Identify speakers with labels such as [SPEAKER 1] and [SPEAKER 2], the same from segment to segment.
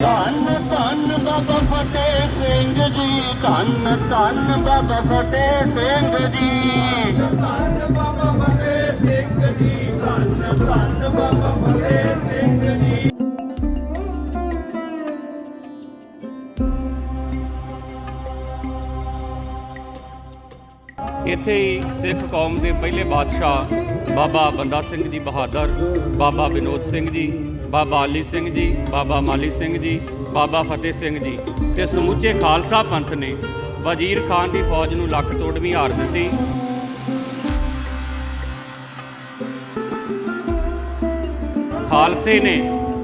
[SPEAKER 1] ਧੰਨ ਧੰਨ ਬਾਬਾ ਫਤਿਹ ਸਿੰਘ ਜੀ, ਧੰਨ ਧੰਨ ਬਾਬਾ ਫਤਿਹ ਸਿੰਘ ਜੀ।
[SPEAKER 2] ਧੰਨ ਬਾਬਾ ਫਤਿਹ ਸਿੰਘ ਜੀ ਧੰਨ ਧੰਨ ਬਾਬਾ ਫਤਿਹ ਸਿੰਘ ਜੀ
[SPEAKER 3] ਇੱਥੇ ਹੀ ਸਿੱਖ ਕੌਮ ਦੇ ਪਹਿਲੇ ਬਾਦਸ਼ਾਹ ਬਾਬਾ ਬੰਦਾ ਸਿੰਘ ਜੀ ਬਹਾਦਰ, ਬਾਬਾ ਵਿਨੋਦ ਸਿੰਘ ਜੀ ਬਾਬਾ ਅਲੀ ਸਿੰਘ ਜੀ, ਬਾਬਾ ਮਾਲੀ ਸਿੰਘ ਜੀ, ਬਾਬਾ ਫਤਿਹ ਸਿੰਘ ਜੀ ਤੇ ਸਮੁੱਚੇ ਖਾਲਸਾ ਪੰਥ ਨੇ ਵਜ਼ੀਰ ਖਾਨ ਦੀ ਫੌਜ ਨੂੰ ਲੱਕ ਤੋੜਵੀਂ ਹਾਰ ਦਿੱਤੀ। ਖਾਲਸੇ ਨੇ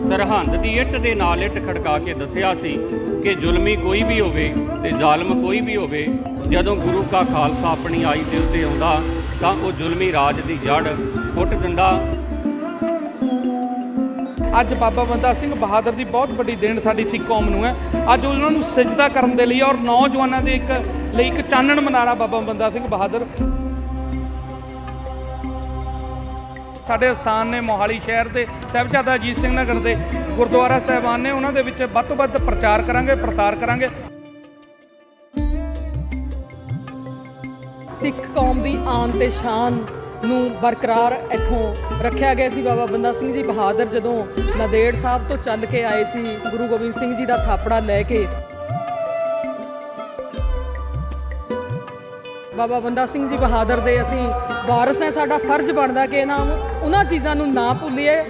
[SPEAKER 3] ਸਰਹੰਦ ਦੀ ਇੱਟ ਦੇ ਨਾਲ ਇੱਟ ਖੜਕਾ ਕੇ ਦੱਸਿਆ ਸੀ ਕਿ ਜ਼ੁਲਮੀ ਕੋਈ ਵੀ ਹੋਵੇ ਤੇ ਜ਼ਾਲਮ ਕੋਈ ਵੀ ਹੋਵੇ, ਜਦੋਂ ਗੁਰੂ ਕਾ ਖਾਲਸਾ ਆਪਣੀ ਆਈ ਦੇ ਉੱਤੇ ਆਉਂਦਾ ਤਾਂ ਉਹ ਜ਼ੁਲਮੀ ਰਾਜ ਦੀ ਜੜ ਪੁੱਟ ਦਿੰਦਾ
[SPEAKER 4] ਅੱਜ ਬਾਬਾ ਬੰਦਾ ਸਿੰਘ ਬਹਾਦਰ ਦੀ ਬਹੁਤ ਵੱਡੀ ਦੇਣ ਸਾਡੀ ਸਿੱਖ ਕੌਮ ਨੂੰ ਹੈ। ਅੱਜ ਉਹਨਾਂ ਨੂੰ ਸਜਦਾ ਕਰਨ ਦੇ ਲਈ ਔਰ ਨੌਜਵਾਨਾਂ ਦੇ ਇੱਕ ਲਈ ਇੱਕ ਚਾਨਣ ਮਨਾਰਾ ਬਾਬਾ ਬੰਦਾ ਸਿੰਘ ਬਹਾਦਰ। ਸਾਡੇ ਸਥਾਨ ਨੇ ਮੋਹਾਲੀ ਸ਼ਹਿਰ ਦੇ ਸਾਹਿਬਜ਼ਾਦਾ ਅਜੀਤ ਸਿੰਘ ਨਗਰ ਦੇ ਗੁਰਦੁਆਰਾ ਸਾਹਿਬਾਨ ਨੇ ਉਹਨਾਂ ਦੇ ਵਿੱਚ ਵੱਧ ਤੋਂ ਵੱਧ ਪ੍ਰਚਾਰ ਕਰਾਂਗੇ, ਪ੍ਰਸਾਰ ਕਰਾਂਗੇ।
[SPEAKER 5] ਸਿੱਖ ਕੌਮ ਦੀ ਆਨ ਤੇ ਸ਼ਾਨ। ਨੂੰ ਬਰਕਰਾਰ ਇੱਥੋਂ ਰੱਖਿਆ ਗਿਆ ਸੀ। ਬਾਬਾ ਬੰਦਾ ਸਿੰਘ ਜੀ ਬਹਾਦਰ ਜਦੋਂ ਨਦੇੜ ਸਾਹਿਬ ਤੋਂ ਚੱਲ ਕੇ ਆਏ ਸੀ, ਗੁਰੂ ਗੋਬਿੰਦ ਸਿੰਘ ਜੀ ਦਾ ਥਾਪੜਾ ਲੈ ਕੇ। ਬਾਬਾ ਬੰਦਾ ਸਿੰਘ ਜੀ ਬਹਾਦਰ ਦੇ ਅਸੀਂ ਵਾਰਸ ਹੈ, ਸਾਡਾ ਫਰਜ਼ ਬਣਦਾ ਕਿ ਇਹਨਾਂ ਉਹਨਾਂ ਚੀਜ਼ਾਂ ਨੂੰ ਨਾ ਭੁੱਲੀਏ।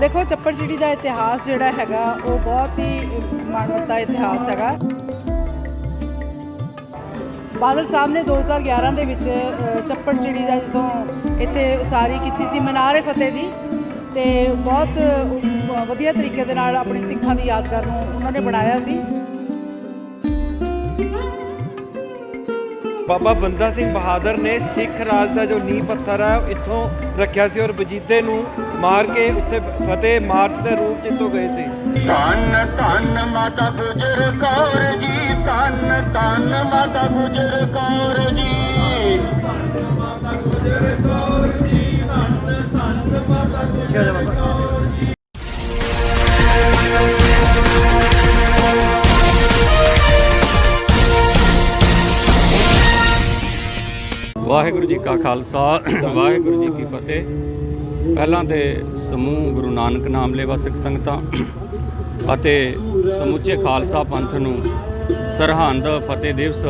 [SPEAKER 6] ਦੇਖੋ ਚੱਪੜਚਿੜੀ ਦਾ ਇਤਿਹਾਸ ਜਿਹੜਾ ਹੈਗਾ, ਉਹ ਬਹੁਤ ਹੀ ਮਾਨਵਤਾ ਇਤਿਹਾਸ ਹੈਗਾ। ਬਾਦਲ ਸਾਹਿਬ ਨੇ 2011 ਦੇ ਵਿੱਚ ਅ, ਚੱਪੜਚਿੜੀ ਦਾ ਜਦੋਂ ਇੱਥੇ ਉਸਾਰੀ ਕੀਤੀ ਸੀ ਮਨਾਰੇ ਫਤਿਹ ਦੀ ਤੇ ਬਹੁਤ ਵਧੀਆ ਤਰੀਕੇ ਦੇ ਨਾਲ ਆਪਣੀ ਸਿੱਖਾਂ ਦੀ ਯਾਦਗਾਰ ਨੂੰ ਉਹਨਾਂ ਨੇ ਬਣਾਇਆ ਸੀ।
[SPEAKER 7] ਬਾਬਾ ਬੰਦਾ ਸਿੰਘ ਬਹਾਦਰ ਨੇ ਸਿੱਖ ਰਾਜ ਦਾ ਜੋ ਨੀਂਹ ਪੱਥਰ ਹੈ ਉਹ ਇੱਥੋਂ ਰੱਖਿਆ ਸੀ ਔਰ ਵਜੀਦੇ ਨੂੰ ਮਾਰ ਕੇ ਉੱਥੇ ਫਤਿਹ ਮਾਰਚ ਦੇ ਰੂਪ ਚ ਇੱਥੋਂ ਗਏ ਸੀ।
[SPEAKER 1] ਧੰਨ ਧੰਨ ਮਾਤਾ ਗੁਜਰ ਕੌਰ ਜੀ। ਧੰਨ ਧੰਨ ਮਾਤਾ ਗੁਜਰ ਕੌਰ ਜੀ।
[SPEAKER 2] ਮਾਤਾ ਗੁਜਰ ਕੌਰ ਜੀ ਧੰਨ ਧੰਨ ਮਾਤਾ ਗੁਜਰ ਕੌਰ ਜੀ
[SPEAKER 3] ਵਾਹਿਗੁਰੂ ਜੀ ਕਾ ਖਾਲਸਾ, ਵਾਹਿਗੁਰੂ ਜੀ ਕੀ ਫਤਿਹ। ਪਹਿਲਾਂ ਤੇ ਸਮੂਹ ਗੁਰੂ ਨਾਨਕ ਨਾਮ ਲੇਵਾ ਸਿੱਖ ਸੰਗਤਾਂ ਅਤੇ ਸਮੁੱਚੇ ਖਾਲਸਾ ਪੰਥ ਨੂੰ ਸਰਹੰਦ, ਫਤਿਹ ਦਿਵਸ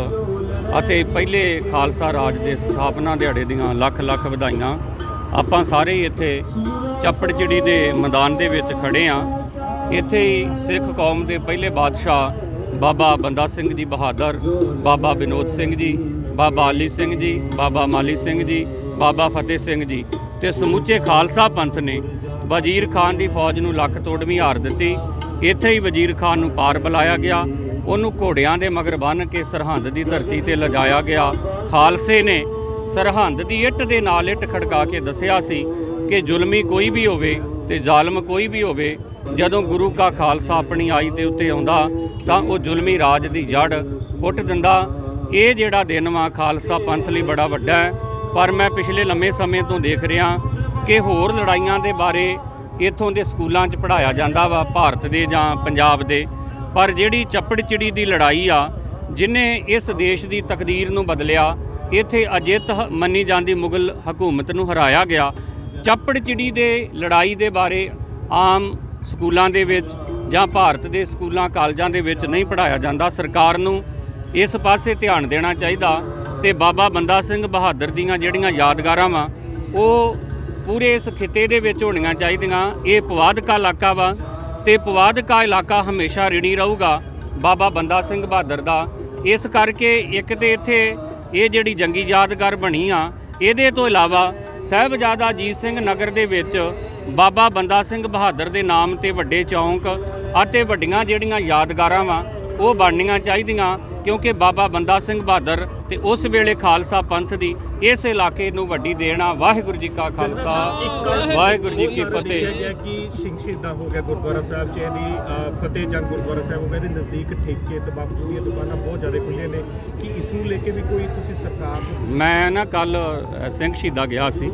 [SPEAKER 3] ਅਤੇ ਪਹਿਲੇ ਖਾਲਸਾ ਰਾਜ ਦੇ ਸਥਾਪਨਾ ਦਿਹਾੜੇ ਦੀਆਂ ਲੱਖ ਲੱਖ ਵਧਾਈਆਂ। ਆਪਾਂ ਸਾਰੇ ਹੀ ਇੱਥੇ ਚੱਪੜਚਿੜੀ ਦੇ ਮੈਦਾਨ ਦੇ ਵਿੱਚ ਖੜੇ ਆ। ਇੱਥੇ ਹੀ ਸਿੱਖ ਕੌਮ ਦੇ ਪਹਿਲੇ ਬਾਦਸ਼ਾਹ ਬਾਬਾ ਬੰਦਾ ਸਿੰਘ ਜੀ ਬਹਾਦਰ, ਬਾਬਾ ਵਿਨੋਦ ਸਿੰਘ ਜੀ, ਬਾਬਾ ਅਲੀ ਸਿੰਘ ਜੀ, ਬਾਬਾ ਮਾਲੀ ਸਿੰਘ ਜੀ, ਬਾਬਾ ਫਤਿਹ ਸਿੰਘ ਜੀ ਤੇ ਸਮੁੱਚੇ ਖਾਲਸਾ ਪੰਥ ਨੇ ਵਜ਼ੀਰ ਖਾਨ ਦੀ ਫੌਜ ਨੂੰ ਲੱਕ ਤੋੜਵੀਂ ਹਾਰ ਦਿੱਤੀ। ਇੱਥੇ ਹੀ ਵਜ਼ੀਰ ਖਾਨ ਨੂੰ ਪਾਰ ਬੁਲਾਇਆ ਗਿਆ। ਉਹਨੂੰ ਘੋੜਿਆਂ ਦੇ ਮਗਰ ਬੰਨ੍ਹ ਕੇ ਸਰਹੰਦ ਦੀ ਧਰਤੀ ਤੇ ਲਿਜਾਇਆ ਗਿਆ। ਖਾਲਸੇ ਨੇ ਸਰਹੰਦ ਦੀ ਇੱਟ ਦੇ ਨਾਲ ਇੱਟ ਖੜਕਾ ਕੇ ਦੱਸਿਆ ਸੀ ਕਿ ਜ਼ੁਲਮੀ ਕੋਈ ਵੀ ਹੋਵੇ ਤੇ ਜ਼ਾਲਮ ਕੋਈ ਵੀ ਹੋਵੇ, ਜਦੋਂ ਗੁਰੂ ਕਾ ਖਾਲਸਾ ਆਪਣੀ ਆਈ ਦੇ ਉੱਤੇ ਆਉਂਦਾ, ਤਾਂ ਉਹ ਜ਼ੁਲਮੀ ਰਾਜ ਦੀ ਜੜ ਉੱਟ ਦਿੰਦਾ। ਇਹ ਜਿਹੜਾ ਦਿਨ ਵਾ, ਖਾਲਸਾ ਪੰਥ ਲਈ ਬੜਾ ਵੱਡਾ ਹੈ, ਪਰ ਮੈਂ ਪਿਛਲੇ ਲੰਮੇ ਸਮੇਂ ਤੋਂ ਦੇਖ ਰਿਹਾ ਕਿ ਹੋਰ ਲੜਾਈਆਂ ਦੇ ਬਾਰੇ ਇੱਥੋਂ ਦੇ ਸਕੂਲਾਂ 'ਚ ਪੜਾਇਆ ਜਾਂਦਾ ਵਾ, ਭਾਰਤ ਦੇ ਜਾਂ ਪੰਜਾਬ ਦੇ। ਪਰ ਜਿਹੜੀ ਚੱਪੜਚਿੜੀ ਦੀ ਲੜਾਈ ਆ, ਜਿਨੇ ਇਸ ਦੇਸ਼ ਦੀ ਤਕਦੀਰ ਨੂੰ ਬਦਲਿਆ, ਇੱਥੇ ਅਜਿੱਤ ਹ- ਮੰਨੀ ਜਾਂਦੀ ਮੁਗਲ ਹਕੂਮਤ ਨੂੰ ਹਰਾਇਆ ਗਿਆ। ਚੱਪੜਚਿੜੀ ਦੇ ਲੜਾਈ ਦੇ ਬਾਰੇ ਆਮ ਸਕੂਲਾਂ ਦੇ ਵਿੱਚ ਜਾਂ ਭਾਰਤ ਦੇ ਸਕੂਲਾਂ ਕਾਲਜਾਂ ਦੇ ਵਿੱਚ ਨਹੀਂ ਪੜਾਇਆ ਜਾਂਦਾ। ਸਰਕਾਰ ਨੂੰ ਇਸ ਪਾਸੇ ਧਿਆਨ ਦੇਣਾ ਚਾਹੀਦਾ ਤੇ ਬਾਬਾ ਬੰਦਾ ਸਿੰਘ ਬਹਾਦਰ ਦੀਆਂ ਜਿਹੜੀਆਂ ਯਾਦਗਾਰਾਂ ਵਾ, ਉਹ ਪੂਰੇ ਇਸ ਖਿੱਤੇ ਦੇ ਵਿੱਚ ਹੋਣੀਆਂ ਚਾਹੀਦੀਆਂ। ਇਹ ਪਵਾਦਕਾ ਇਲਾਕਾ ਵਾ ਤੇ ਪਵਾਦਕਾ ਇਲਾਕਾ ਹਮੇਸ਼ਾ ਰਿਣੀ ਰਹੂਗਾ। ਬਾਬਾ ਬੰਦਾ ਸਿੰਘ ਬਹਾਦਰ ਦਾ। ਇਸ ਕਰਕੇ ਇੱਕ ਤੇ ਇੱਥੇ ਇਹ ਜਿਹੜੀ ਜੰਗੀ ਯਾਦਗਾਰ ਬਣੀ ਆ, ਇਹਦੇ ਤੋਂ ਇਲਾਵਾ ਸਾਹਿਬਜ਼ਾਦਾ ਅਜੀਤ ਸਿੰਘ ਨਗਰ ਦੇ ਵਿੱਚ ਬਾਬਾ ਬੰਦਾ ਸਿੰਘ ਬਹਾਦਰ ਦੇ ਨਾਮ ਤੇ ਵੱਡੇ ਚੌਂਕ ਅਤੇ ਵੱਡੀਆਂ ਜਿਹੜੀਆਂ ਯਾਦਗਾਰਾਂ ਵਾ, ਉਹ ਬਣਨੀਆਂ ਚਾਹੀਦੀਆਂ। ਕਿਉਂਕਿ ਬਾਬਾ ਬੰਦਾ ਸਿੰਘ ਬਹਾਦਰ ਤੇ ਉਸ ਵੇਲੇ ਖਾਲਸਾ ਪੰਥ ਦੀ ਇਸ ਇਲਾਕੇ ਨੂੰ ਵੱਡੀ ਦੇਣਾ ਵਾਹਿਗੁਰੂ ਜੀ ਕਾ ਖਾਲਸਾ ਵਾਹਿਗੁਰੂ ਜੀ ਕੀ ਫਤਿਹ।
[SPEAKER 8] ਕਿ ਸਿੰਘ ਸ਼ਹੀਦਾਂ ਹੋ ਗਿਆ ਗੁਰਦੁਆਰਾ ਸਾਹਿਬ ਚ ਇਹਦੀ ਫਤਿਹ ਜੰਗ ਗੁਰਦੁਆਰਾ ਸਾਹਿਬ ਹੋ ਗਿਆ। ਨਜ਼ਦੀਕ ਠੇਕੇ ਤੰਬਾਕੂ ਦੀਆਂ ਦੁਕਾਨਾਂ ਬਹੁਤ ਜ਼ਿਆਦਾ ਖੁੱਲੀਆਂ ਨੇ। ਕਿ ਇਸ ਨੂੰ ਲੈ ਕੇ ਵੀ ਕੋਈ ਤੁਸੀਂ ਸਰਕਾਰ
[SPEAKER 3] ਮੈਂ ਨਾ ਕੱਲ ਸਿੰਘ ਸ਼ਹੀਦਾ ਗਿਆ ਸੀ।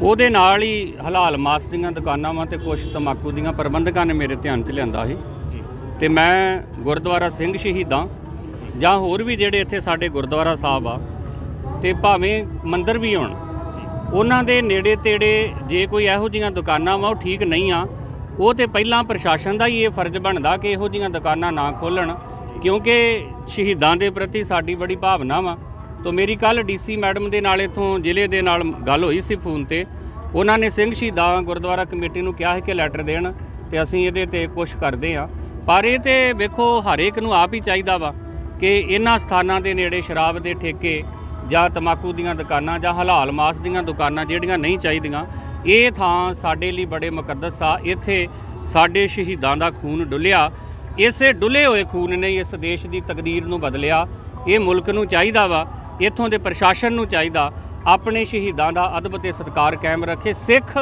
[SPEAKER 3] ਉਹਦੇ ਨਾਲ ਹੀ ਹਲਾਲ ਮਾਸ ਦੀਆਂ ਦੁਕਾਨਾਂ ਵਾਂ ਤੇ ਕੁਝ ਤਮਾਕੂ ਦੀਆਂ ਪ੍ਰਬੰਧਕਾਂ ਨੇ ਮੇਰੇ ਧਿਆਨ 'ਚ ਲਿਆਂਦਾ ਸੀ। ਤੇ ਮੈਂ ਗੁਰਦੁਆਰਾ ਸਿੰਘ ਸ਼ਹੀਦਾਂ ਜਾਂ ਹੋਰ ਵੀ ਜਿਹੜੇ ਇੱਥੇ ਸਾਡੇ ਗੁਰਦੁਆਰਾ ਸਾਹਿਬ ਆ, ਤੇ ਭਾਵੇਂ ਮੰਦਰ ਵੀ ਹੋਣ, ਉਹਨਾਂ ਦੇ ਨੇੜੇ ਤੇੜੇ ਜੇ ਕੋਈ ਇਹੋ ਜੀਆਂ ਦੁਕਾਨਾਂ ਵਾ, ਉਹ ਠੀਕ ਨਹੀਂ ਆ। ਉਹ ਤੇ ਪਹਿਲਾਂ ਪ੍ਰਸ਼ਾਸਨ ਦਾ ਹੀ ਇਹ ਫਰਜ਼ ਬਣਦਾ ਕਿ ਇਹੋ ਜੀਆਂ ਦੁਕਾਨਾਂ ਨਾ ਖੋਲਣ ਕਿਉਂਕਿ ਸ਼ਹੀਦਾਂ ਦੇ ਪ੍ਰਤੀ ਸਾਡੀ ਬੜੀ ਭਾਵਨਾ ਵਾ। ਤੋਂ ਮੇਰੀ ਕੱਲ ਡੀਸੀ ਮੈਡਮ ਦੇ ਨਾਲ ਇਥੋਂ ਜ਼ਿਲ੍ਹੇ ਦੇ ਨਾਲ ਗੱਲ ਹੋਈ ਸੀ ਫੋਨ ਤੇ। ਉਹਨਾਂ ਨੇ ਸਿੰਘ ਸ਼ਹੀਦਾਂ ਗੁਰਦੁਆਰਾ ਕਮੇਟੀ ਨੂੰ ਕਿਹਾ ਹੈ ਕਿ ਲੈਟਰ ਦੇਣ, ਤੇ ਅਸੀਂ ਇਹਦੇ ਤੇ ਕੁਝ ਕਰਦੇ ਆ ਪਰ ਇਹ ਤੇ ਵੇਖੋ, ਹਰ ਇੱਕ ਨੂੰ ਆਪ ਹੀ ਚਾਹੀਦਾ ਵਾ ਕਿ ਇਹਨਾਂ ਸਥਾਨਾਂ ਦੇ ਨੇੜੇ ਸ਼ਰਾਬ ਦੇ ਠੇਕੇ ਜਾਂ ਤਮਾਕੂ ਦੀਆਂ ਦੁਕਾਨਾਂ ਜਾਂ ਹਲਾਲ ਮਾਸ ਦੀਆਂ ਦੁਕਾਨਾਂ ਜਿਹੜੀਆਂ ਨਹੀਂ ਚਾਹੀਦੀਆਂ, ਇਹ ਥਾਂ ਸਾਡੇ ਲਈ ਬੜੇ ਮੁਕੱਦਸ ਆ। ਇੱਥੇ ਸਾਡੇ ਸ਼ਹੀਦਾਂ ਦਾ ਖੂਨ ਡੁੱਲਿਆ। ਇਸੇ ਡੁੱਲੇ ਹੋਏ ਖੂਨ ਨੇ ਇਸ ਦੇਸ਼ ਦੀ ਤਕਦੀਰ ਨੂੰ ਬਦਲਿਆ। ਇਹ ਮੁਲਕ ਨੂੰ ਚਾਹੀਦਾ ਵਾ, ਇੱਥੋਂ ਦੇ ਪ੍ਰਸ਼ਾਸਨ ਨੂੰ ਚਾਹੀਦਾ। ਆਪਣੇ ਸ਼ਹੀਦਾਂ ਦਾ ਅਦਬ ਤੇ ਸਤਿਕਾਰ ਕਾਇਮ ਰੱਖੇ। ਸਿੱਖ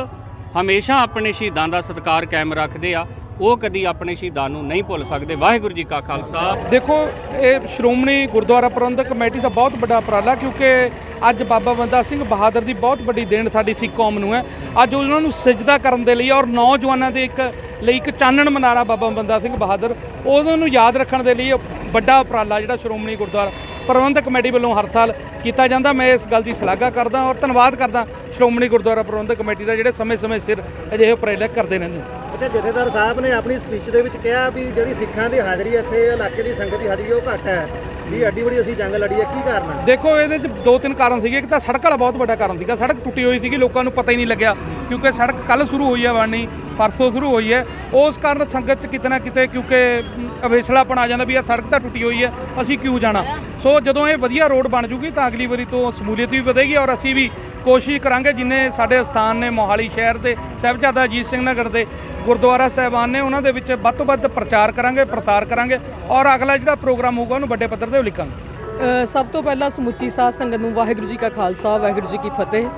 [SPEAKER 3] ਹਮੇਸ਼ਾ ਆਪਣੇ ਸ਼ਹੀਦਾਂ ਦਾ ਸਤਿਕਾਰ ਕਾਇਮ ਰੱਖਦੇ ਆ। ਉਹ ਕਦੀ ਆਪਣੇ ਸ਼ਹੀਦਾਂ ਨੂੰ ਨਹੀਂ ਭੁੱਲ ਸਕਦੇ। ਵਾਹਿਗੁਰੂ ਜੀ ਕਾ ਖਾਲਸਾ।
[SPEAKER 4] ਦੇਖੋ, ਇਹ ਸ਼੍ਰੋਮਣੀ ਗੁਰਦੁਆਰਾ ਪ੍ਰਬੰਧਕ ਕਮੇਟੀ ਦਾ ਬਹੁਤ ਵੱਡਾ ਉਪਰਾਲਾ, ਕਿਉਂਕਿ ਅੱਜ ਬਾਬਾ ਬੰਦਾ ਸਿੰਘ ਬਹਾਦਰ ਦੀ ਬਹੁਤ ਵੱਡੀ ਦੇਣ ਸਾਡੀ ਸਿੱਖ ਕੌਮ ਨੂੰ ਹੈ। ਅੱਜ ਉਹਨਾਂ ਨੂੰ ਸਜਦਾ ਕਰਨ ਦੇ ਲਈ ਔਰ ਨੌਜਵਾਨਾਂ ਦੇ ਇੱਕ, ਲਈ ਇੱਕ ਚਾਨਣ ਮਨਾਰਾ ਬਾਬਾ ਬੰਦਾ ਸਿੰਘ ਬਹਾਦਰ, ਉਹਨਾਂ ਨੂੰ ਯਾਦ ਰੱਖਣ ਦੇ ਲਈ ਵੱਡਾ ਉਪਰਾਲਾ ਜਿਹੜਾ ਸ਼੍ਰੋਮਣੀ ਗੁਰਦੁਆਰਾ ਪ੍ਰਬੰਧਕ ਕਮੇਟੀ ਵੱਲੋਂ ਹਰ ਸਾਲ ਕੀਤਾ ਜਾਂਦਾ। ਮੈਂ ਇਸ ਗੱਲ ਦੀ ਸ਼ਲਾਘਾ ਕਰਦਾ ਔਰ ਧੰਨਵਾਦ ਕਰਦਾ ਸ਼੍ਰੋਮਣੀ ਗੁਰਦੁਆਰਾ ਪ੍ਰਬੰਧਕ ਕਮੇਟੀ ਦਾ, ਜਿਹੜੇ ਸਮੇਂ-ਸਮੇਂ ਸਿਰ ਅਜਿਹੇ ਉਪਰਾਲੇ ਕਰਦੇ ਰਹਿੰਦੇ ਨੇ।
[SPEAKER 9] ਅੱਛਾ ਜਥੇਦਾਰ ਸਾਹਿਬ ਨੇ ਆਪਣੀ ਸਪੀਚ ਦੇ ਵਿੱਚ ਕਿਹਾ ਵੀ ਜਿਹੜੀ ਸਿੱਖਾਂ ਦੀ ਹਾਜ਼ਰੀ ਇੱਥੇ ਇਲਾਕੇ ਦੀ ਸੰਗਤ ਦੀ ਹਾਜ਼ਰੀ ਉਹ ਘੱਟ ਹੈ। ਵੀ ਐਡੀ ਬੜੀ ਅਸੀਂ ਜੰਗ ਲੜੀ ਹੈ ਕੀ ਕਾਰਨ ਹੈ?
[SPEAKER 4] ਦੇਖੋ ਇਹਦੇ 'ਚ ਦੋ ਤਿੰਨ ਕਾਰਨ ਸੀਗੇ। ਇੱਕ ਤਾਂ ਸੜਕ ਵਾਲਾ ਬਹੁਤ ਵੱਡਾ ਕਾਰਨ ਸੀਗਾ। ਸੜਕ ਟੁੱਟੀ ਹੋਈ ਸੀਗੀ ਲੋਕਾਂ ਨੂੰ ਪਤਾ ਹੀ ਨਹੀਂ ਲੱਗਿਆ ਕਿਉਂਕਿ ਸੜਕ ਕੱਲ ਸ਼ੁਰੂ ਹੋਈ ਹੈ ਬਣਨੀ ਪਰਸੋਂ ਸ਼ੁਰੂ ਹੋਈ ਹੈ। ਉਸ ਕਾਰਨ ਸੰਗਤ 'ਚ ਕਿਤੇ ਨਾ ਕਿਤੇ ਕਿਉਂਕਿ ਅਮ, ਅਵੇਸਲਾਪਣ ਆ ਜਾਂਦਾ ਵੀ ਇਹ ਸੜਕ ਤਾਂ ਟੁੱਟੀ ਹੋਈ ਹੈ ਅਸੀਂ ਕਿਉਂ ਜਾਣਾ? ਸੋ ਜਦੋਂ ਇਹ ਵਧੀਆ ਰੋਡ ਬਣ ਜੂਗੀ ਤਾਂ ਅਗਲੀ ਵਾਰੀ ਤੋਂ ਸਮੂਲੀਅਤ ਵੀ ਵਧੇਗੀ ਔਰ ਅਸੀਂ ਵੀ ਕੋਸ਼ਿਸ਼ ਕਰਾਂਗੇ ਜਿੰਨੇ ਸਾਡੇ ਸਥਾਨ ਨੇ ਮੋਹਾਲੀ ਸ਼ਹਿਰ ਦੇ, ਸਾਹਿਬਜ਼ਾਦਾ ਅਜੀਤ ਸਿੰਘ ਨਗਰ ਦੇ, ਗੁਰਦੁਆਰਾ ਸਾਹਿਬਾਨ ਨੇ ਉਹਨਾਂ ਦੇ ਵਿੱਚ ਵੱਧ ਤੋਂ ਵੱਧ ਪ੍ਰਚਾਰ ਕਰਾਂਗੇ, ਪ੍ਰਸਾਰ ਕਰਾਂਗੇ ਔਰ ਅਗਲਾ ਜਿਹੜਾ ਪ੍ਰੋਗਰਾਮ ਹੋਊਗਾ ਉਹਨੂੰ ਵੱਡੇ ਪੱਧਰ ਤੇ
[SPEAKER 5] ਲਿਖਾਂਗੇ ਸਭ ਤੋਂ ਪਹਿਲਾਂ ਸਮੁੱਚੀ ਸਾਧ ਸੰਗਤ ਨੂੰ ਵਾਹਿਗੁਰੂ ਜੀ ਕਾ ਖਾਲਸਾ, ਵਾਹਿਗੁਰੂ ਜੀ ਕੀ ਫਤਿਹ।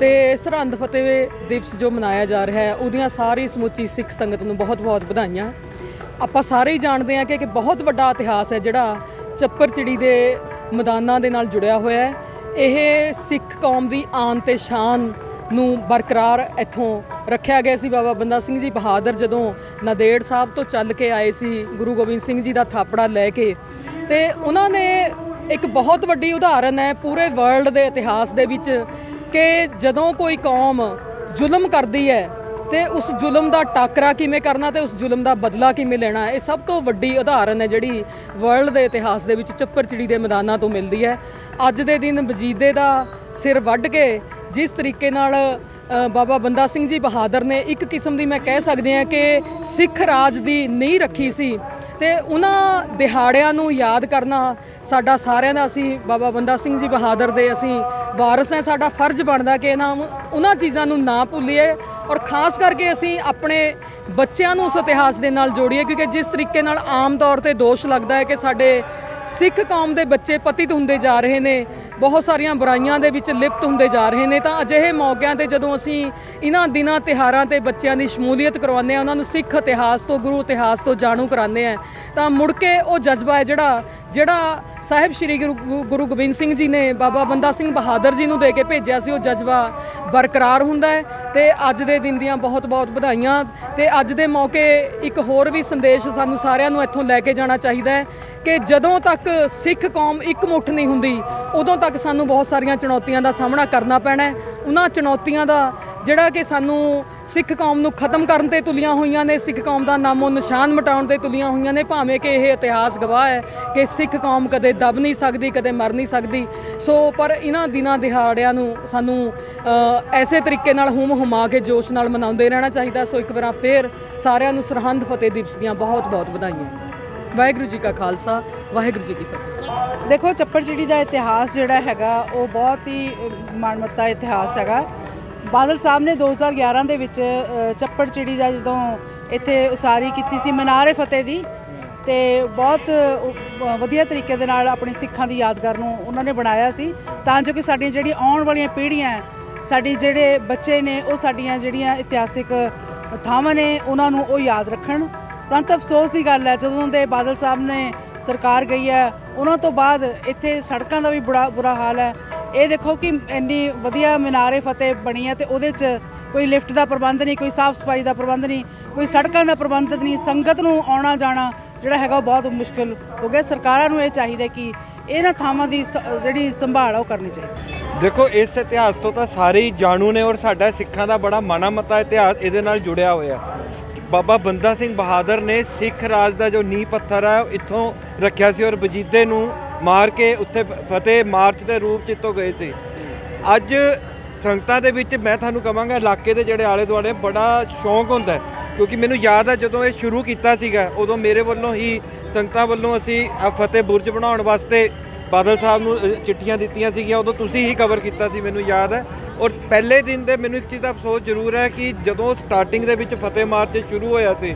[SPEAKER 5] ਤੇ ਸਰਹੰਦ ਫਤਿਹ ਦਿਵਸ ਜੋ ਮਨਾਇਆ ਜਾ ਰਿਹਾ ਹੈ, ਉਹਦੀਆਂ ਸਾਰੀ ਸਮੁੱਚੀ ਸਿੱਖ ਸੰਗਤ ਨੂੰ ਬਹੁਤ-ਬਹੁਤ ਵਧਾਈਆਂ। ਆਪਾਂ ਸਾਰੇ ਹੀ ਜਾਣਦੇ ਹਾਂ ਕਿ ਇੱਕ ਬਹੁਤ ਵੱਡਾ ਇਤਿਹਾਸ ਹੈ ਜਿਹੜਾ ਚੱਪਰ ਚਿੜੀ ਦੇ ਮੈਦਾਨਾਂ ਦੇ ਨਾਲ ਜੁੜਿਆ ਹੋਇਆ ਹੈ। ਇਹ ਸਿੱਖ ਕੌਮ ਦੀ ਆਨ ਤੇ ਸ਼ਾਨ ਨੂੰ ਬਰਕਰਾਰ ਇੱਥੋਂ ਰੱਖਿਆ ਗਿਆ ਸੀ। ਬਾਬਾ ਬੰਦਾ ਸਿੰਘ ਜੀ ਬਹਾਦਰ ਜਦੋਂ ਨਾਦੇੜ ਸਾਹਿਬ ਤੋਂ ਚੱਲ ਕੇ ਆਏ ਸੀ, ਗੁਰੂ ਗੋਬਿੰਦ ਸਿੰਘ ਜੀ ਦਾ ਥਾਪੜਾ ਲੈ ਕੇ, ਤੇ ਉਹਨਾਂ ਨੇ ਇੱਕ ਬਹੁਤ ਵੱਡੀ ਉਦਾਹਰਨ ਹੈ ਪੂਰੇ ਵਰਲਡ ਦੇ ਇਤਿਹਾਸ ਦੇ ਵਿੱਚ ਕਿ ਜਦੋਂ ਕੋਈ ਕੌਮ ਜ਼ੁਲਮ ਕਰਦੀ ਹੈ ਤੇ ਉਸ ਜ਼ੁਲਮ ਦਾ ਟਾਕਰਾ ਕਿਵੇਂ ਕਰਨਾ ਤੇ ਉਸ ਜ਼ੁਲਮ ਦਾ ਬਦਲਾ ਕਿਵੇਂ ਲੈਣਾ, ਇਹ ਸਭ ਤੋਂ ਵੱਡੀ ਉਦਾਹਰਨ ਹੈ ਜਿਹੜੀ ਵਰਲਡ ਦੇ ਇਤਿਹਾਸ ਦੇ ਵਿੱਚ ਚੱਪਰਚਿੜੀ ਦੇ ਮੈਦਾਨਾਂ ਤੋਂ ਮਿਲਦੀ ਹੈ। ਅੱਜ ਦੇ ਦਿਨ ਵਜੀਦੇ ਦਾ ਸਿਰ ਵੱਢ ਕੇ ਜਿਸ ਤਰੀਕੇ ਨਾਲ ਬਾਬਾ ਬੰਦਾ ਸਿੰਘ ਜੀ ਬਹਾਦਰ ਨੇ ਇੱਕ ਕਿਸਮ ਦੀ ਮੈਂ ਕਹਿ ਸਕਦੀ ਹਾਂ ਕਿ ਸਿੱਖ ਰਾਜ ਦੀ ਨੀਂਹ ਰੱਖੀ ਸੀ ਤੇ ਉਹਨਾਂ ਦਿਹਾੜਿਆਂ ਨੂੰ ਯਾਦ ਕਰਨਾ ਸਾਡਾ ਸਾਰਿਆਂ ਦਾ ਅਸੀਂ ਬਾਬਾ ਬੰਦਾ ਸਿੰਘ ਜੀ ਬਹਾਦਰ ਦੇ ਅਸੀਂ ਵਾਰਸ ਹੈ। ਸਾਡਾ ਫਰਜ਼ ਬਣਦਾ ਕਿ ਇਹਨਾਂ ਉਹਨਾਂ ਚੀਜ਼ਾਂ ਨੂੰ ਨਾ ਭੁੱਲੀਏ ਔਰ ਖਾਸ ਕਰਕੇ ਅਸੀਂ ਆਪਣੇ ਬੱਚਿਆਂ ਨੂੰ ਉਸ ਇਤਿਹਾਸ ਦੇ ਨਾਲ ਜੋੜੀਏ ਕਿਉਂਕਿ ਜਿਸ ਤਰੀਕੇ ਨਾਲ ਆਮ ਤੌਰ ਤੇ ਦੋਸ਼ ਲੱਗਦਾ ਹੈ ਕਿ ਸਾਡੇ ਸਿੱਖ ਕੌਮ ਦੇ ਬੱਚੇ ਪਤਿਤ ਹੁੰਦੇ ਜਾ ਰਹੇ ਨੇ, ਬਹੁਤ ਸਾਰੀਆਂ ਬੁਰਾਈਆਂ ਦੇ ਵਿੱਚ ਲਿਪਤ ਹੁੰਦੇ ਜਾ ਰਹੇ ਨੇ, ਤਾਂ ਅਜਿਹੇ ਮੌਕਿਆਂ ਤੇ ਜਦੋਂ ਅਸੀਂ ਇਹਨਾਂ ਦਿਨਾਂ ਤਿਹਾਰਾਂ ਤੇ ਬੱਚਿਆਂ ਦੀ ਸ਼ਮੂਲੀਅਤ ਕਰਵਾਉਂਦੇ ਆ ਉਹਨਾਂ ਨੂੰ ਸਿੱਖ ਇਤਿਹਾਸ ਤੋਂ, ਗੁਰੂ ਇਤਿਹਾਸ ਤੋਂ ਜਾਣੂ ਕਰਾਉਂਦੇ ਆ ਤਾਂ ਮੁੜ ਕੇ ਉਹ ਜਜ਼ਬਾ ਹੈ ਜਿਹੜਾ ਜਿਹੜਾ ਸਾਹਿਬ ਸ੍ਰੀ ਗੁਰੂ ਗੁਰੂ ਗੋਬਿੰਦ ਸਿੰਘ ਜੀ ਨੇ ਬਾਬਾ ਬੰਦਾ ਸਿੰਘ ਬਹਾਦਰ ਜੀ ਨੂੰ ਦੇ ਕੇ ਭੇਜਿਆ ਸੀ, ਉਹ ਜਜ਼ਬਾ ਬਰਕਰਾਰ ਹੁੰਦਾ ਹੈ, ਤੇ ਅੱਜ ਦੇ ਦਿਨ ਦੀਆਂ ਬਹੁਤ-ਬਹੁਤ ਵਧਾਈਆਂ, ਤੇ ਅੱਜ ਦੇ ਮੌਕੇ ਇੱਕ ਹੋਰ ਵੀ ਸੰਦੇਸ਼ ਸਾਨੂੰ ਸਾਰਿਆਂ ਨੂੰ ਇੱਥੋਂ ਲੈ ਕੇ ਜਾਣਾ ਚਾਹੀਦਾ ਹੈ ਕਿ ਜਦੋਂ ਤੱਕ ਸਿੱਖ ਕੌਮ ਇੱਕ ਮੁੱਠ ਨਹੀਂ ਹੁੰਦੀ, ਉਦੋਂ ਤੱਕ ਸਾਨੂੰ ਬਹੁਤ ਸਾਰੀਆਂ ਚੁਣੌਤੀਆਂ ਦਾ ਸਾਹਮਣਾ ਕਰਨਾ ਪੈਣਾ ਹੈ। ਉਹਨਾਂ ਚੁਣੌਤੀਆਂ ਦਾ ਜਿਹੜਾ ਕਿ ਸਾਨੂੰ ਸਿੱਖ ਕੌਮ ਨੂੰ ਖਤਮ ਕਰਨ ਤੇ ਤੁਲੀਆਂ ਹੋਈਆਂ ਨੇ, ਸਿੱਖ ਕੌਮ ਦਾ ਨਾਮੋ ਨਿਸ਼ਾਨ ਮਿਟਾਉਣ ਤੇ ਤੁਲੀਆਂ ਹੋਈਆਂ ਨੇ, ਭਾਵੇਂ ਕਿ ਇਹ ਇਤਿਹਾਸ ਗਵਾਹ ਹੈ ਕਿ ਸਿੱਖ ਕੌਮ ਕਦੇ ਦਬ ਨਹੀਂ ਸਕਦੀ, ਕਦੇ ਮਰ ਨਹੀਂ ਸਕਦੀ। ਸੋ, ਪਰ ਇਹਨਾਂ ਦਿਨਾਂ ਦਿਹਾੜਿਆਂ ਨੂੰ ਸਾਨੂੰ ਐਸੇ ਤਰੀਕੇ ਨਾਲ ਹੁਮ ਹੁਮਾ ਕੇ ਜੋਸ਼ ਨਾਲ ਮਨਾਉਂਦੇ ਰਹਿਣਾ ਚਾਹੀਦਾ ਸੋ, ਇੱਕ ਵਾਰ ਫੇਰ ਸਾਰਿਆਂ ਨੂੰ ਸਰਹੰਦ ਫਤਿਹ ਦਿਵਸ ਦੀਆਂ ਬਹੁਤ ਬਹੁਤ ਵਧਾਈਆਂ। ਵਾਹਿਗੁਰੂ ਜੀ ਕਾ ਖਾਲਸਾ ਵਾਹਿਗੁਰੂ ਜੀ ਕੀ ਫਤਿਹ।
[SPEAKER 6] ਦੇਖੋ ਚੱਪੜਚਿੜੀ ਦਾ ਇਤਿਹਾਸ ਜਿਹੜਾ ਹੈਗਾ ਉਹ ਬਹੁਤ ਹੀ ਮਾਣਮੱਤਾ ਇਤਿਹਾਸ ਹੈਗਾ। ਬਾਦਲ ਸਾਹਿਬ ਨੇ 2011 ਦੇ ਵਿੱਚ ਅ, ਚੱਪੜਚਿੜੀ ਦਾ ਜਦੋਂ ਇੱਥੇ ਉਸਾਰੀ ਕੀਤੀ ਸੀ ਮਨਾਰੇ ਫਤਿਹ ਦੀ ਤੇ ਬਹੁਤ ਵਧੀਆ ਤਰੀਕੇ ਦੇ ਨਾਲ ਆਪਣੇ ਸਿੱਖਾਂ ਦੀ ਯਾਦਗਾਰ ਨੂੰ ਉਹਨਾਂ ਨੇ ਬਣਾਇਆ ਸੀ। ਤਾਂ ਜੋ ਕਿ ਸਾਡੀਆਂ ਜਿਹੜੀ ਆਉਣ ਵਾਲੀਆਂ ਪੀੜ੍ਹੀਆਂ ਸਾਡੀ ਜਿਹੜੇ ਬੱਚੇ ਨੇ ਉਹ ਸਾਡੀਆਂ ਜਿਹੜੀਆਂ ਇਤਿਹਾਸਿਕ ਥਾਵਾਂ ਨੇ ਉਹਨਾਂ ਨੂੰ ਉਹ ਯਾਦ ਰੱਖਣ। ਪਰੰਤੂ ਅਫਸੋਸ ਦੀ ਗੱਲ ਹੈ, ਜਦੋਂ ਦੇ ਬਾਦਲ ਸਾਹਿਬ ਨੇ ਸਰਕਾਰ ਗਈ ਹੈ, ਉਹਨਾਂ ਤੋਂ ਬਾਅਦ ਇੱਥੇ ਸੜਕਾਂ ਦਾ ਵੀ ਬੁਰਾ ਬੁਰਾ ਹਾਲ ਹੈ। ਇਹ ਦੇਖੋ ਕਿ ਇੰਨੀ ਵਧੀਆ ਮਿਨਾਰੇ ਫਤਿਹ ਬਣੀ ਹੈ ਤੇ ਉਹਦੇ 'ਚ ਕੋਈ ਲਿਫਟ ਦਾ ਪ੍ਰਬੰਧ ਨਹੀਂ, ਕੋਈ ਸਾਫ਼ ਸਫ਼ਾਈ ਦਾ ਪ੍ਰਬੰਧ ਨਹੀਂ, ਕੋਈ ਸੜਕਾਂ ਦਾ ਪ੍ਰਬੰਧ ਨਹੀਂ, ਸੰਗਤ ਨੂੰ ਆਉਣਾ ਜਾਣਾ ਜਿਹੜਾ ਹੈਗਾ ਉਹ ਬਹੁਤ ਮੁਸ਼ਕਲ ਹੋ ਗਿਆ। ਸਰਕਾਰਾਂ ਨੂੰ ਇਹ ਚਾਹੀਦਾ ਕਿ ਇਹਨਾਂ ਥਾਵਾਂ ਦੀ ਸ- ਜਿਹੜੀ ਸੰਭਾਲ ਆ ਉਹ ਕਰਨੀ ਚਾਹੀਦੀ
[SPEAKER 7] ਦੇਖੋ, ਇਸ ਇਤਿਹਾਸ ਤੋਂ ਤਾਂ ਸਾਰੇ ਜਾਣੂ ਨੇ ਔਰ ਸਾਡਾ ਸਿੱਖਾਂ ਦਾ ਬੜਾ ਮਾਣਾ ਮਤਾ ਇਤਿਹਾਸ ਇਹਦੇ ਨਾਲ ਜੁੜਿਆ ਹੋਇਆ। ਬਾਬਾ ਬੰਦਾ ਸਿੰਘ ਬਹਾਦਰ ਨੇ ਸਿੱਖ ਰਾਜ ਦਾ ਜੋ ਨੀਂਹ ਪੱਥਰ ਹੈ ਉਹ ਇੱਥੋਂ ਰੱਖਿਆ ਸੀ ਔਰ ਵਜੀਦੇ ਨੂੰ ਮਾਰ ਕੇ ਉੱਥੇ ਫਤਿਹ ਮਾਰਚ ਦੇ ਰੂਪ ਚ ਇੱਥੋਂ ਗਏ ਸੀ। ਅੱਜ ਸੰਗਤਾਂ ਦੇ ਵਿੱਚ ਮੈਂ ਤੁਹਾਨੂੰ ਕਹਾਂਗਾ ਇਲਾਕੇ ਦੇ ਜਿਹੜੇ ਆਲੇ ਦੁਆਲੇ ਬੜਾ ਸ਼ੌਂਕ ਹੁੰਦਾ ਕਿਉਂਕਿ ਮੈਨੂੰ ਯਾਦ ਹੈ ਜਦੋਂ ਇਹ ਸ਼ੁਰੂ ਕੀਤਾ ਸੀਗਾ, ਉਦੋਂ ਮੇਰੇ ਵੱਲੋਂ ਹੀ ਸੰਗਤਾਂ ਵੱਲੋਂ ਅਸੀਂ ਫਤਿਹ ਬੁਰਜ ਬਣਾਉਣ ਵਾਸਤੇ ਬਾਦਲ ਸਾਹਿਬ ਨੂੰ ਅ, ਚਿੱਠੀਆਂ ਦਿੱਤੀਆਂ ਸੀਗੀਆਂ ਉਦੋਂ ਤੁਸੀਂ ਹੀ ਕਵਰ ਕੀਤਾ ਸੀ ਮੈਨੂੰ ਯਾਦ ਹੈ। ਔਰ ਪਹਿਲੇ ਦਿਨ ਦੇ ਮੈਨੂੰ ਇੱਕ ਚੀਜ਼ ਦਾ ਅਫਸੋਸ ਜ਼ਰੂਰ ਹੈ ਕਿ ਜਦੋਂ ਸਟਾਰਟਿੰਗ ਦੇ ਵਿੱਚ ਫਤਿਹ ਮਾਰਚ ਸ਼ੁਰੂ ਹੋਇਆ ਸੀ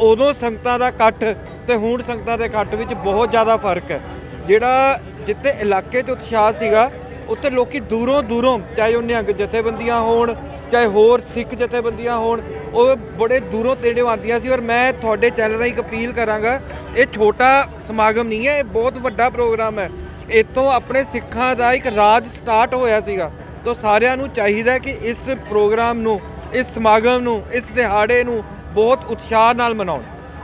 [SPEAKER 7] ਉਦੋਂ ਸੰਗਤਾਂ ਦਾ ਇਕੱਠ ਤੇ ਹੁਣ ਸੰਗਤਾਂ ਦੇ ਇਕੱਠ ਵਿੱਚ ਬਹੁਤ ਜ਼ਿਆਦਾ ਫ਼ਰਕ ਹੈ। ਜਿਹੜਾ ਜਿੱਥੇ ਇਲਾਕੇ 'ਚ ਉਤਸ਼ਾਹ ਸੀਗਾ ਉੱਥੇ ਲੋਕੀ ਦੂਰੋਂ ਦੂਰੋਂ ਚਾਹੇ ਉਹ ਨਿਹੰਗ ਜਥੇਬੰਦੀਆਂ ਹੋਣ ਚਾਹੇ ਹੋਰ ਸਿੱਖ ਜਥੇਬੰਦੀਆਂ ਹੋਣ ਉਹ ਬੜੇ ਦੂਰੋਂ ਤੇੜਿਓਂ ਆਉਂਦੀਆਂ ਸੀ। ਔਰ ਮੈਂ ਤੁਹਾਡੇ ਚੈਨਲ ਰਾਹੀਂ ਇੱਕ ਅਪੀਲ ਕਰਾਂਗਾ ਇਹ ਛੋਟਾ ਸਮਾਗਮ ਨਹੀਂ ਹੈ ਇਹ ਬਹੁਤ ਵੱਡਾ ਪ੍ਰੋਗਰਾਮ ਹੈ। ਇੱਥੋਂ ਆਪਣੇ ਸਿੱਖਾਂ ਦਾ ਇੱਕ ਰਾਜ ਸਟਾਰਟ ਹੋਇਆ ਸੀਗਾ। ਤੋਂ ਸਾਰਿਆਂ ਨੂੰ ਚਾਹੀਦਾ ਕਿ ਇਸ ਪ੍ਰੋਗਰਾਮ ਨੂੰ, ਇਸ ਸਮਾਗਮ ਨੂੰ, ਇਸ ਦਿਹਾੜੇ ਨੂੰ ਬਹੁਤ ਉਤਸ਼ਾਹ ਨਾਲ ਮਨਾਉਣ।